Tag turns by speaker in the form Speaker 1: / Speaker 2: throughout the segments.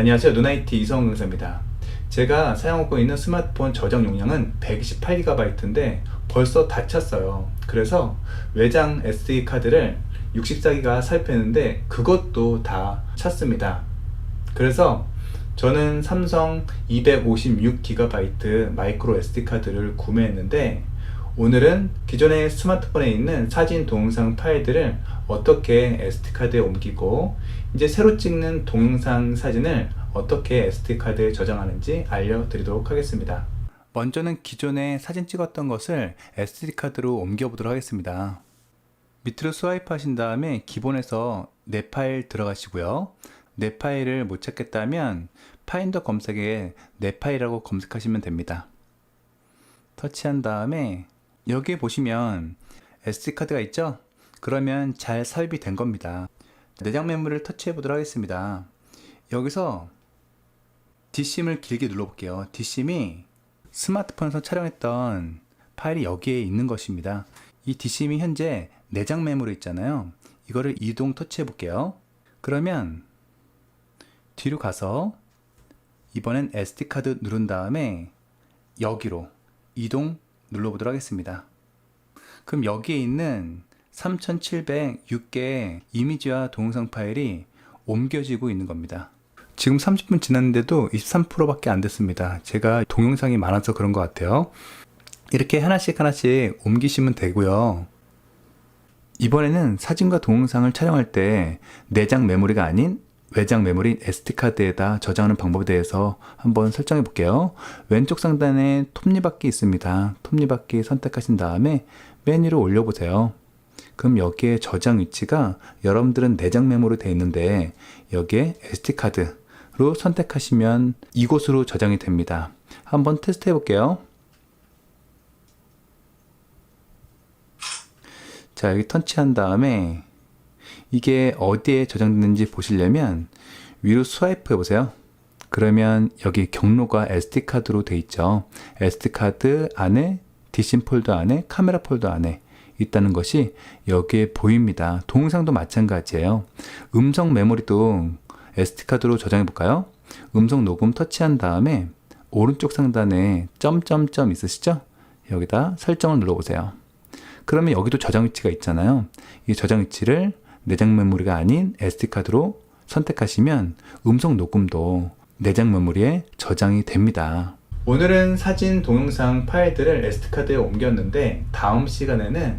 Speaker 1: 안녕하세요. 누나이티 이성훈 강사입니다. 제가 사용하고 있는 스마트폰 저장 용량은 128GB인데 벌써 다 찼어요. 그래서 외장 SD 카드를 64기가 살펴는데 그것도 다 찼습니다. 그래서 저는 삼성 256GB 마이크로 SD 카드를 구매했는데 오늘은 기존의 스마트폰에 있는 사진 동영상 파일들을 어떻게 SD카드에 옮기고 이제 새로 찍는 동영상 사진을 어떻게 SD카드에 저장하는지 알려드리도록 하겠습니다. 먼저는 기존에 사진 찍었던 것을 SD카드로 옮겨보도록 하겠습니다. 밑으로 스와이프 하신 다음에 기본에서 내 파일 들어가시고요. 내 파일을 못 찾겠다면 파인더 검색에 내 파일이라고 검색하시면 됩니다. 터치한 다음에 여기에 보시면 SD카드가 있죠? 그러면 잘 삽입이 된 겁니다. 내장 메모리를 터치해 보도록 하겠습니다. 여기서 뒷심을 길게 눌러볼게요. 뒷심이 스마트폰에서 촬영했던 파일이 여기에 있는 것입니다. 이 뒷심이 현재 내장 메모리 있잖아요. 이거를 이동 터치해 볼게요. 그러면 뒤로 가서 이번엔 SD카드 누른 다음에 여기로 이동 눌러보도록 하겠습니다. 그럼 여기에 있는 3706개의 이미지와 동영상 파일이 옮겨지고 있는 겁니다. 지금 30분 지났는데도 23%밖에 안 됐습니다. 제가 동영상이 많아서 그런 것 같아요. 이렇게 하나씩 하나씩 옮기시면 되고요. 이번에는 사진과 동영상을 촬영할 때 내장 메모리가 아닌 외장 메모리 SD카드에다 저장하는 방법에 대해서 한번 설정해 볼게요. 왼쪽 상단에 톱니바퀴 있습니다. 톱니바퀴 선택하신 다음에 맨 위로 올려보세요. 그럼 여기에 저장 위치가 여러분들은 내장 메모로 되어 있는데 여기에 SD카드로 선택하시면 이곳으로 저장이 됩니다. 한번 테스트 해 볼게요. 자, 여기 터치한 다음에 이게 어디에 저장됐는지 보시려면 위로 스와이프 해보세요. 그러면 여기 경로가 SD카드로 돼 있죠. SD카드 안에 디심 폴더 안에 카메라 폴더 안에 있다는 것이 여기에 보입니다. 동영상도 마찬가지예요. 음성 메모리도 SD카드로 저장해 볼까요? 음성 녹음 터치한 다음에 오른쪽 상단에 점점점 있으시죠? 여기다 설정을 눌러 보세요. 그러면 여기도 저장 위치가 있잖아요. 이 저장 위치를 내장 메모리가 아닌 SD카드로 선택하시면 음성 녹음도 내장 메모리에 저장이 됩니다. 오늘은 사진, 동영상 파일들을 SD카드에 옮겼는데 다음 시간에는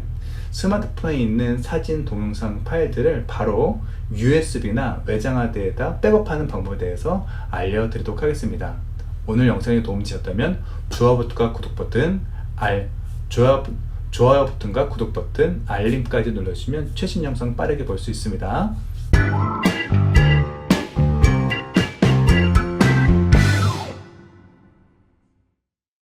Speaker 1: 스마트폰에 있는 사진, 동영상 파일들을 바로 USB나 외장하드에다 백업하는 방법에 대해서 알려드리도록 하겠습니다. 오늘 영상이 도움이 되셨다면 좋아요 버튼과 구독 버튼, 알, 좋아요, 좋아요 버튼과 구독 버튼, 알림까지 눌러주시면 최신 영상 빠르게 볼 수 있습니다.